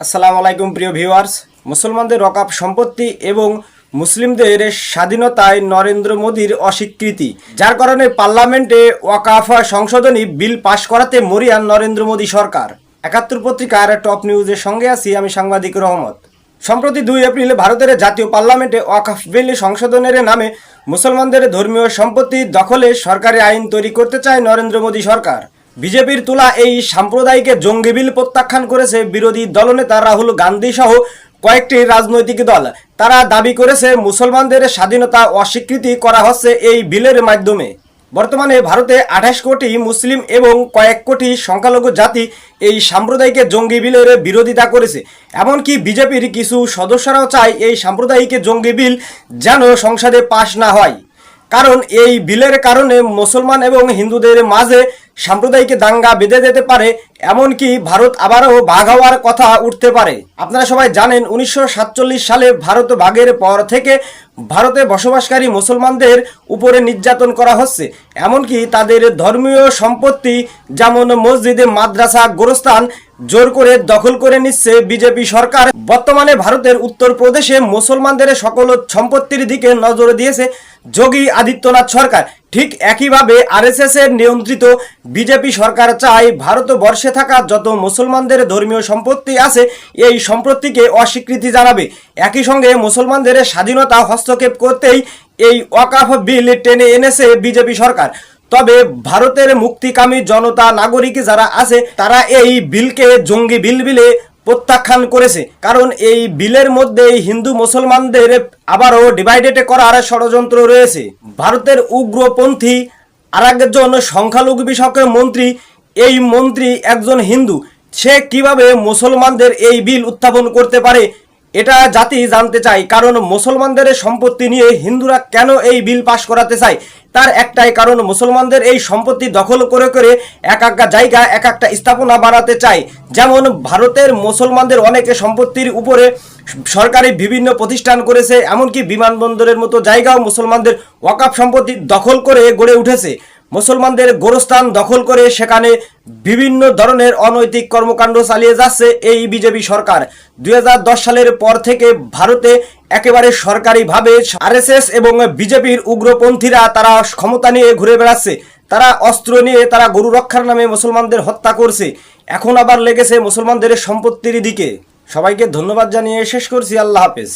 আসসালামু আলাইকুম, প্রিয় ভিউয়ার্স। মুসলমানদের রকাপ সম্পত্তি এবং মুসলিমদের স্বাধীনতায় নরেন্দ্র মোদীর অস্বীকৃতি, যার কারণে পার্লামেন্টে ওয়াকাফা সংশোধনী বিল পাশ করাতে মরিয়ান নরেন্দ্র মোদী সরকার। একাত্তর পত্রিকার টপ নিউজের সঙ্গে আছি আমি সাংবাদিক রহমত। সম্প্রতি দুই এপ্রিলে ভারতের জাতীয় পার্লামেন্টে ওয়াকাফ বিল সংশোধনের নামে মুসলমানদের ধর্মীয় সম্পত্তি দখলে সরকারি আইন তৈরি করতে চায় নরেন্দ্র মোদী সরকার। বিজেপির তোলা এই সাম্প্রদায়িক জঙ্গি বিল প্রত্যাখ্যান করেছে বিরোধী দলনেতা রাহুল গান্ধী সহ কয়েকটি রাজনৈতিক দল। তারা দাবি করেছে মুসলমানদের স্বাধীনতা অস্বীকৃতি করা হচ্ছে এই বিলের মাধ্যমে। বর্তমানে ভারতে আঠাশ কোটি মুসলিম এবং কয়েক কোটি সংখ্যালঘু জাতি এই সাম্প্রদায়িক জঙ্গি বিলের বিরোধিতা করেছে। এমনকি বিজেপির কিছু সদস্যরাও চায় এই সাম্প্রদায়িক জঙ্গি বিল যেন সংসদে পাশ না হয়। কারণ এই বিলের কারণে মুসলমান এবং হিন্দুদের মাঝে সাম্প্রদায়িক দাঙ্গা বেঁধে যেতে পারে, এমনকি ভারত আবারও ভাগ হওয়ার কথা উঠতে পারে। আপনারা সবাই জানেন, উনিশশো সাতচল্লিশ সালে ভারত ভাগের পর থেকে ভারতে বসবাসকারী মুসলমানদের উপরে নির্যাতন করা হচ্ছে। এমনকি তাদের ধর্মীয় সম্পত্তি, যেমন মসজিদে, মাদ্রাসা, গোরস্থান, জোর করে দখল করে নিচ্ছে বিজেপি সরকার। বর্তমানে ভারতের উত্তরপ্রদেশে মুসলমানদের সকল সম্পত্তির দিকে নজর দিয়েছে যোগী আদিত্যনাথ সরকার। ঠিক একইভাবে আরএসএস এর নিয়ন্ত্রিত বিজেপি সরকার চায় ভারতবর্ষে থাকা যত মুসলমানদের ধর্মীয় সম্পত্তি আছে, এই সম্পত্তিকে অস্বীকৃতি জানাবে। একই সঙ্গে মুসলমানদের স্বাধীনতা হস্তক্ষেপ করতেই এই ওয়াকাফ বিল টেনে এনেছে বিজেপি সরকার। তবে ভারতের মুক্তিকামী জনতা নাগরিক যারা আছে, তারা এই বিলকে জঙ্গি বিল বিলে প্রত্যাখ্যান করেছে। কারণ এই বিলের মধ্যে হিন্দু মুসলমানদের আবারও ডিভাইডেড করার ষড়যন্ত্র রয়েছে। ভারতের উগ্রপন্থী আর একজন সংখ্যালঘু বিষয়ক মন্ত্রী, এই মন্ত্রী একজন হিন্দু। সে কীভাবে মুসলমানদের এই বিল উত্থাপন করতে পারে এটা জাতি জানতে চায়, কারণ মুসলমানদের সম্পত্তি নিয়ে হিন্দুরা কেন এই বিল পাশ করাতে চায়? তার একটাই কারণ, মুসলমানদের এই সম্পত্তি দখল করে করে এক একটা জায়গা, এক একটা স্থাপনা বানাতে চায়। যেমন ভারতের মুসলমানদের অনেকে সম্পত্তির উপরে সরকারি বিভিন্ন প্রতিষ্ঠান করেছে, এমনকি বিমানবন্দরের মতো জায়গাও মুসলমানদের ওয়াকাপ সম্পত্তি দখল করে গড়ে উঠেছে। মুসলমানদের গোরস্থান দখল করে সেখানে বিভিন্ন ধরনের অনৈতিক কর্মকাণ্ড চালিয়ে যাচ্ছে এই বিজেপি সরকার। দুই হাজার দশ সালের পর থেকে ভারতে একেবারে সরকারিভাবে আরএসএস এবং বিজেপির উগ্রপন্থীরা তারা ক্ষমতা নিয়ে ঘুরে বেড়াচ্ছে। তারা অস্ত্র নিয়ে তারা গরু রক্ষার নামে মুসলমানদের হত্যা করছে। এখন আবার লেগেছে মুসলমানদের সম্পত্তির দিকে। সবাইকে ধন্যবাদ জানিয়ে শেষ করছি। আল্লাহ হাফেজ।